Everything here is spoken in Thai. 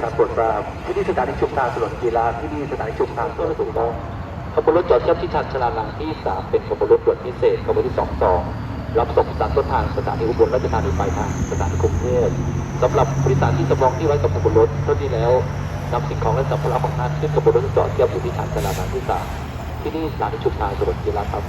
สากบรวจปราบที่นี่สถานีชุมทางถนนกีฬาที่นี่สถานีชุมทางถนนสูกต้องขบวนรถจอดเทียบที่ชานชลาลังที่ 3 เป็นขบวนรถด่วนพิเศษขบวนที่22รับส่งตารต้นทางสถานีอุบลราชธานีปลายทางสถานีกรุงเทพสำหรับผู้โดยสารที่สำรองที่ไว้กับขบวนรถเท่านี้แล้วนำสิ่งของและสัมภาระของท่านขึ้นขบวนรถจอดเทียบอยู่ที่ชานชาลาลังที่ 3 ที่นี่สถานีชุมทางถนนกีฬาครับ